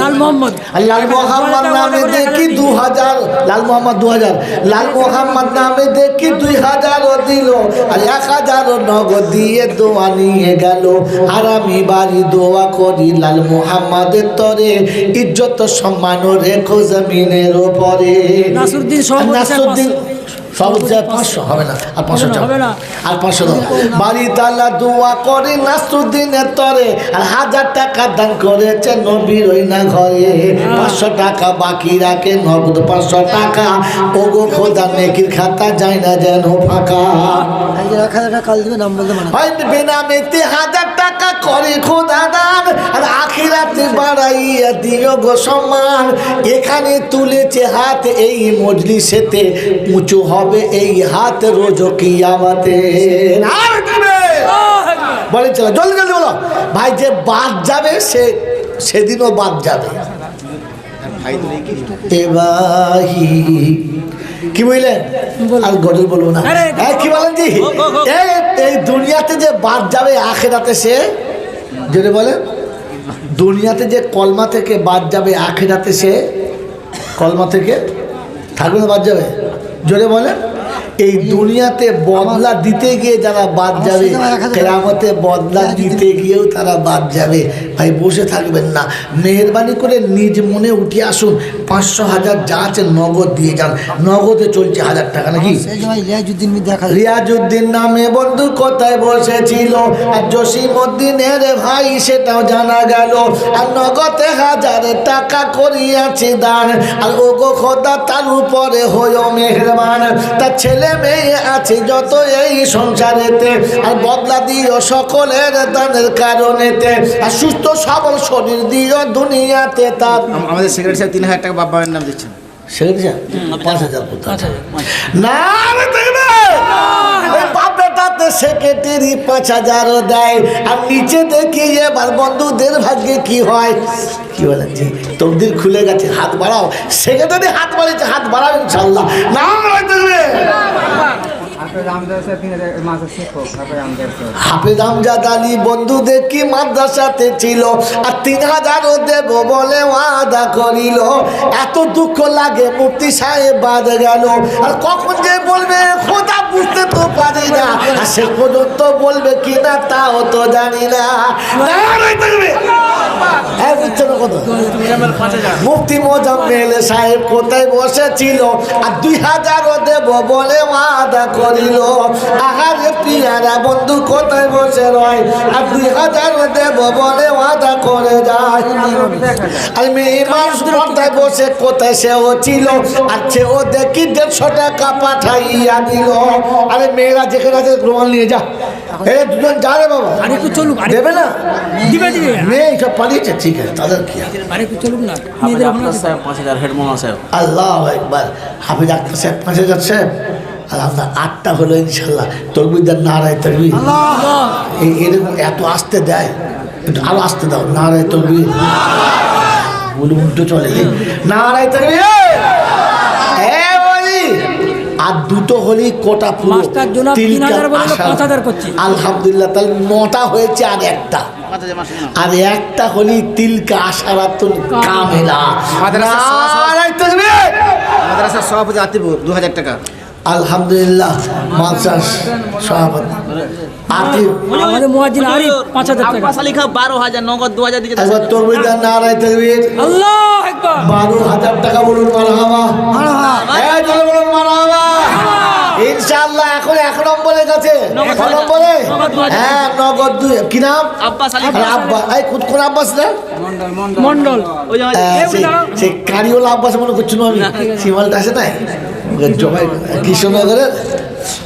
লাল মোহাম্মদ। লাল মোহাম্মদ নামে দেখি দু হাজার লাল মোহাম্মদ দু হাজার লাল মোহাম্মদ নামে দেখি দুই হাজারও দিল। আর এক হাজারও নগদ দিয়ে দোয়া নিয়ে গেল। আর আমি বাড়ি দোয়া করি লাল মোহাম্মদের তরে। ইজ্জত সম্মান রেখো জমিনের ওপরে। নাসরুদ্দিন সভাপতি নাসরুদ্দিন পাঁচশো হবে না আর পাঁচশো হবে না। আর পাঁচশো দাও বাড়ি তালা দোয়া করে নাসরুদ্দিনের তরে আর হাজার টাকা দান করেছে নবীর ওই না ঘরে। পাঁচশো টাকা বাকি রাখে নগদ পাঁচশো টাকা। ওগো খোদা নেকির খাতা যায় না যেন ফাঁকা। বেনামেতে হাজার টাকা করে খোদা দান আর আখিরাতে বাড়াইয়া দিও গো সম্মান। এখানে তুলেছে হাত এই মজলিসেতে উঁচু হবে এই হাত রোজ কিয়ামাতে। বলে চলো জলদি জলদি বলো। ভাই যে বাদ যাবে সে সেদিনও বাদ যাবে। কি বুঝলেন আর গজল বলব না। হ্যাঁ কি বলেন জি? এই এই দুনিয়াতে যে বাদ যাবে আখেরাতে সে? যদি বলেন। দুনিয়াতে যে কলমা থেকে বাদ যাবে আখেরাতে সে? কলমা থেকে? থাকবে না বাদ যাবে? জোরে বলেন। এই দুনিয়াতে বদলা দিতে গিয়ে যারা বাদ যাবে কেরামতে বদলা দিতে গিয়েও তারা বাদ যাবে। ভাই বসে থাকবেন না। মেহরবানি করে নিজ মনে উঠে আসুন। পাঁচশো হাজার যা আছে নগদ দিয়ে যান। নগদে চলছে হাজার টাকা নাকি? রিয়াজুদ্দিন নামে বন্ধু কোথায় বসেছিল? আর জসিমুদ্দিনের ভাই সেটাও জানা গেল। আর নগদে হাজার টাকা করিয়াছে দান। আর ওগো খোদা তার উপরে হইও মেহরবান। তার ছেলে মেয়ে আছে যত এই সংসারেতে। আর বদলা দিও সকলের দানের কারণেতে। আর সুস্থ সবল শরীর দিও দুনিয়াতে তার। আমাদের সেক্রেটারি সাহেব তিন হাজার টাকা বাবা নাম দিচ্ছেন। পাঁচ হাজার পাঁচ না সেক্রেটারি পাঁচ হাজারও দেয়। আর নিচে দেখি এবার বন্ধুদের ভাগ্যে কি হয়। কি বলেন তকদির খুলে গেছে হাত বাড়াও। সেক্রেটারি হাত বাড়িয়েছে হাত বাড়াও ইনশাল্লাহ। না দেখবে হাফেজ আমজাদ আলী বন্ধু দেখি মাদ্রাসাতে ছিল? আর তিন হাজারও দেব বলে ওয়াদা করিল। এত দুঃখ লাগে সাহেব বাদ গেল। আর কখন যে বলবে, খোদা বুঝতে তো পারি না। আর শেষ পর্যন্ত বলবে কি না তাও তো জানি না। হ্যাঁ সাহেব কোথায় বসেছিল? আর দুই হাজারও দেব বলে ওয়াদা করিল আহারে পিয়ারা বন্ধু কোথায় বসে রয়? আর দুই হাজারও দেব বলে ওয়াদা করে যায় আর মেয়ে মানুষ কোথায় বসে কোথায় সেও ছিল আর সেও দেখি দেড়শো টাকা পাঠাইয়া দিল। আরে মেয়েরা যেখানে আছে প্রমাণ নিয়ে যা। এ দুজন যা রে বাবা। আর একটু চলুক দেবে না? দিবে দিবে। মেয়ে সব পালিয়েছে ঠিক আছে তাদের কি আছে একটু চলুক না। মেয়েদের ওখানে আছে। পাঁচ হাজার হেড মোহন আল্লাহ একবার হাফিজ আক্তার সাহেব পাঁচ হাজার সাহেব। আর আপনার আটটা হলো ইনশাল্লাহ। তরবিদার নারায় তরবি এরকম এত আসতে দেয় একটু আরও আসতে দাও নারায় তরবি বলে উল্টো চলে নারায় তরবি আর দুটো হলি কোটা পুরো। আলহামদুলিল্লাহ তাহলে নটা হয়েছে আর একটা। আর একটা হলি তিলকা আশারাতুল কামেলা। মাদ্রাসা সভাপতি দু হাজার টাকা। আলহামদুলিল্লাহ মাদ্রাস সভাপতি বারো হাজার টাকা বলুন মারহাবা। চলো ইনশাআল্লাহ এখন এক নম্বরে গেছে নগদ ক নম্বরে? নগদ হ্যাঁ নগদ দুই কি নাম? আব্বাস আলী আব্বা এই কোন কোন আব্বাস না? মন্ডল। ওই যে হ্যাঁ, কারিওলা আব্বাস মনে আমি। আছে না জমাই কৃষ্ণনগরের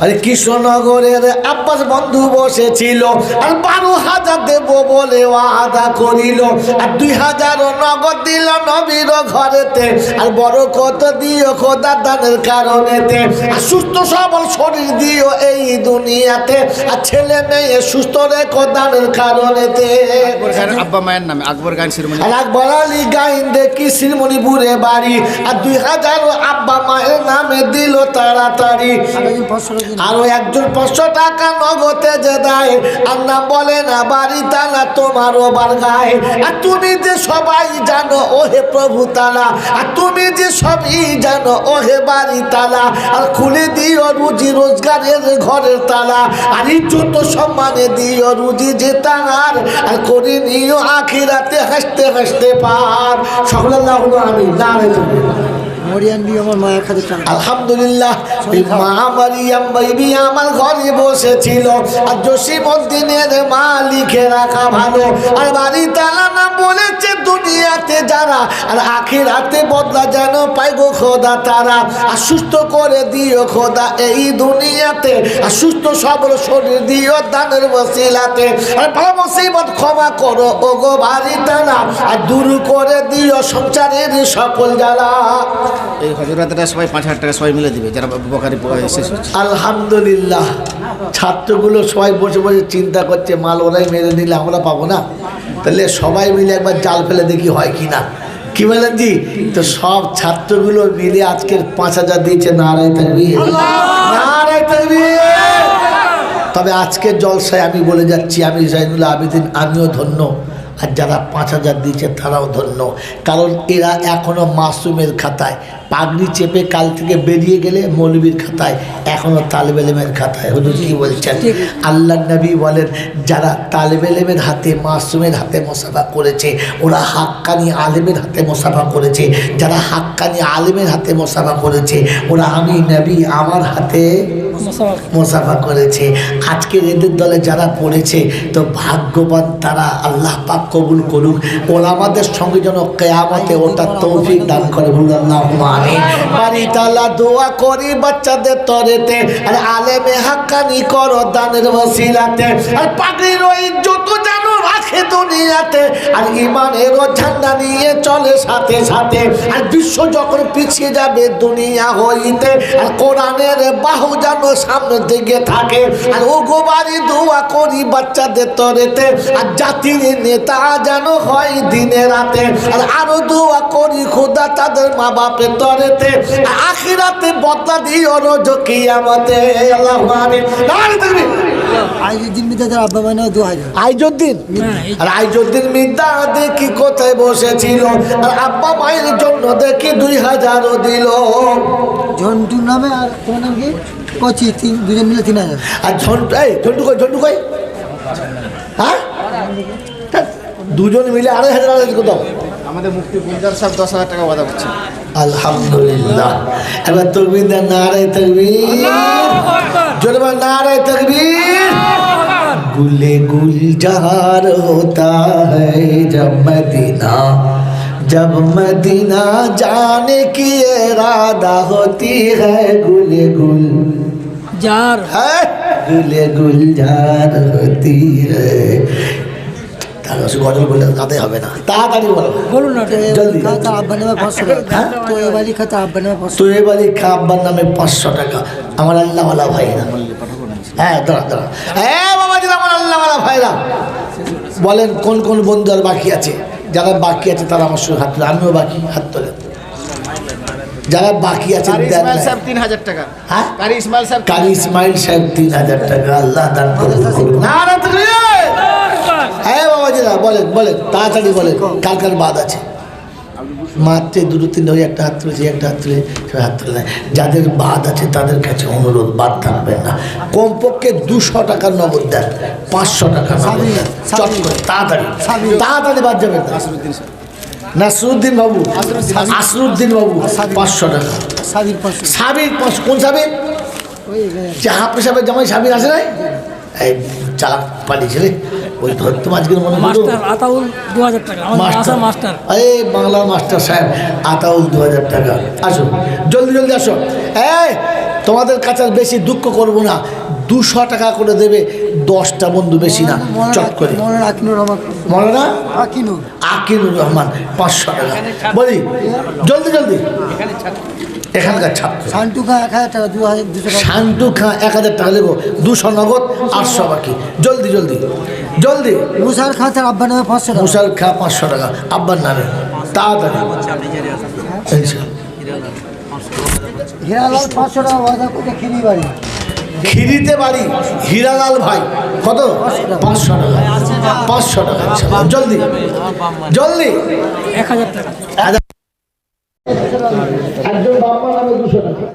আরে কৃষ্ণনগরের আব্বাস বন্ধু বসেছিল আর বারো হাজার দেব বলে ওয়াদা করিল আর দুই হাজার নগদ দিল নবীর ঘরেতে আর বড় কত দিও খোদা দানের কারণেতে আর সুস্থ সবল শরীর দিও এই দুনিয়াতে আর ছেলে মেয়ে সুস্থ রেখো দানের কারণেতে। আব্বা মায়ের নামে আকবর গান শিরোমণি। আর আকবর আলী গাইন দেখি শ্রীমণিপুরে বাড়ি আর দুই হাজার আব্বা মায়ের নামে দিল তাড়াতাড়ি। আরও একজন পাঁচশো টাকা নগদে যে দেয় নাম বলে, না, বাড়ি তালা তোমারও বার গায়ে আর তুমি যে সবাই জানো, ওহে প্রভু তালা। আর তুমি যে সবই জানো, ওহে বাড়ি তালা। আর খুলে দিও রুজি রোজগারের ঘরের তালা। আর ইজ্জত সম্মানে দিও রুজি যে তার। আর করে নিও আখিরাতে হাসতে হাসতে পার। সকল আল্লাহ আমি না আমার মা লিখে রাখা ভালো। আর বাড়ি না বলেছে দুনিয়াতে যারা, আর আখিরাতে বদলা যেন পাই গো খোদা তারা। আর সুস্থ করে দিও খোদা এই দুনিয়াতে। আর সুস্থ সবল শরীর দিও দানের বসিলাতে আর ক্ষমা করো ও গো বাড়ি আর দূর করে দিও সংসারের সকল জ্বালা। এই হজরাতরা সবাই পাঁচ হাজার টাকা সবাই মিলে দিবে, যারা বকারি শেষ হচ্ছে আলহামদুলিল্লাহ, ছাত্রগুলো সবাই বসে বসে চিন্তা করছে, মাল ওরাই মেরে নিলে আমরা পাবো না? তাহলে সবাই মিলে একবার জাল ফেলে দেখি হয় কি না। কি বলেন জি? তো সব ছাত্রগুলো মিলে আজকের পাঁচ হাজার দিয়েছে নারায় তবে আজকের জলসায় আমি বলে যাচ্ছি, আমি জাইনুল আবেদিন, আমিও ধন্য। আর যারা পাঁচ হাজার দিয়েছে তারাও ধন্য। কারণ এরা এখনও মাসুমের খাতায় পাগড়ি চেপে কাল থেকে বেরিয়ে গেলে মৌলবীর খাতায় এখনও তালেবেলেমের খাতায়। হুজুর কি বলছেন? আল্লাহ নবী বলেন যারা তালেবেলেমের হাতে মাসুমের হাতে মোসাফা করেছে ওরা হাক্কানি আলেমের হাতে মোসাফা করেছে। যারা হাক্কানি আলেমের হাতে মোসাফা করেছে ওরা আমি নবী আমার হাতে মোসাফা করেছে। আজকের এদের দলে যারা পড়েছে তো ভাগ্যবান তারা আল্লাহ পাক কবুল করুক। ওলামাদের সঙ্গে যেন কেয়ামতে ওটা তৌফিক দান করে। বলুন আল্লাহ আমিন বাড়ি তালা দোয়া করি বাচ্চাদের তরেতে। আর আলেমে হাক্কানি করো দানের ওসিলাতে। আর পাগড়ির ওই দুনিয়াতে, আর ইমানেরও ঝান্ডা নিয়ে চলে সাথে সাথে। আর বিশ্ব যখন পিছিয়ে যাবে, দুনিয়া হইতে, আর কোরআনের বাহু যেন সামনের দিকে থাকে। আর ও গোবারি দোয়া করি বাচ্চাদের তরেতে, আর জাতির নেতা যেন হয় দিনে রাতে। আর আরও দোয়া করি খোদা তাদের মা বাপের তরেতে। আর আখিরাতে বদলা দিও রোজ কিয়ামতে, আল্লাহ তাকবীর। আইজুদ্দিন তার আব্বা মানে দু হাজার আইজুদ্দিন? হ্যাঁ, আর আইজুদ্দিন মিদ্দা দেখি কোথায় বসেছিল? আর আব্বা মায়ের জন্য দেখি দুই হাজারও দিল। ঝন্টুর নামে আর তোমার নাম কি? কচি তিন দুজন মিলে তিন হাজার আর ঝন্টু এই ঝন্টু কই ঝন্টু কই? হ্যাঁ? দুজন মিলে আড়াই হাজার আড়াই দাও আমাদের মুক্তি গুলজার সাহেব দশ হাজার টাকা ওয়াদা করছে। আলহামদুলিল্লাহ এবার তকবির দেন নারায় তকবির জোরে বল নারায় তকবির गुले गुलजार होता है जब मदीना जब मदीना जाने की इरादा होती है गुले गुल যার है गुले गुलजार होती है গজল বললে হবে না। তাড়াতাড়ি বলো। বলুন না। জলদি নামে পাঁচশো টাকা। তো এবারই খাতা আব্বার নামে পাঁচশো তো এবারে খাবার নামে পাঁচশো টাকা। আমার আল্লাহওয়ালা ভাইরা। হ্যাঁ দাঁড়া দাঁড়া হ্যাঁ বাবাজি আমার আল্লাহওয়ালা ভাইরা। বলেন কোন কোন বন্ধু আর বাকি আছে? যারা বাকি আছে তারা আমার সঙ্গে হাত তোলে। আমিও বাকি হাত তোলে যারা বাকি আছে ইসমাইল সাহেব তিন হাজার টাকা। হ্যাঁ? কারি ইসমাইল সাহেব কারি ইসমাইল সাহেব তিন হাজার টাকা আল্লাহ দান না না হ্যাঁ বাবাজিরা বলেন বলেন তাড়াতাড়ি বলেন কার কার বাদ আছে? মাত্রে দুটো তিনটে ওই একটা হাত তুলেছে একটা হাত তুলে সে হাত তুলে নেয়। যাদের বাদ আছে তাদের কাছে অনুরোধ বাদ থাকবেন না। কমপক্ষে দুশো টাকার নগদ দেন পাঁচশো টাকা নগদ দেন। চট করে তাড়াতাড়ি। তাড়াতাড়ি বাদ যাবেন না। নাসরুদ্দিন বাবু আসরুদ্দিন বাবু। পাঁচশো টাকা। সাবির পাঁচশো। সাবির কোন সাবির? যে হাফ সাহেবের জামাই সাবির আছে নাই? এই চালাক পালিয়েছে রে ওই ধরতো আজকের মনে মাস্টার আতাউল দু হাজার টাকা আমাদের মাস্টার। এই বাংলার মাস্টার সাহেব আতাউল দু হাজার টাকা। আসো জলদি জলদি আসো। এই তোমাদের কাছে বেশি দুঃখ করব না। দুশো টাকা করে দেবে দশটা বন্ধু বেশি না চট করে। মনে আকিনুর রহমান। আকিনুর। আকিনুর রহমান পাঁচশো টাকা। বলি জলদি জলদি। এখানকার ছাত্র। শান্টু খা এক হাজার টাকা দু হাজার দুশো শান্তু খাঁ এক হাজার টাকা লেগো দুশো নগদ আটশো বাকি। জলদি জলদি। জলদি। মুসার খা তার আব্বা নামে পাঁচশো টাকা। মুসার খা পাঁচশো টাকা আব্বার নামে। তাড়াতাড়ি। ইনশাল্লাহ। হিরালাল পাঁচশো টাকা ওয়াদা বাড়ি। খিরিতে বাড়ি হীরালাল ভাই। কত? পাঁচশো টাকা। পাঁচশো টাকা আচ্ছা, জলদি। জলদি। এক হাজার টাকা। একজন বাপ্পা নামে দুশো টাকা।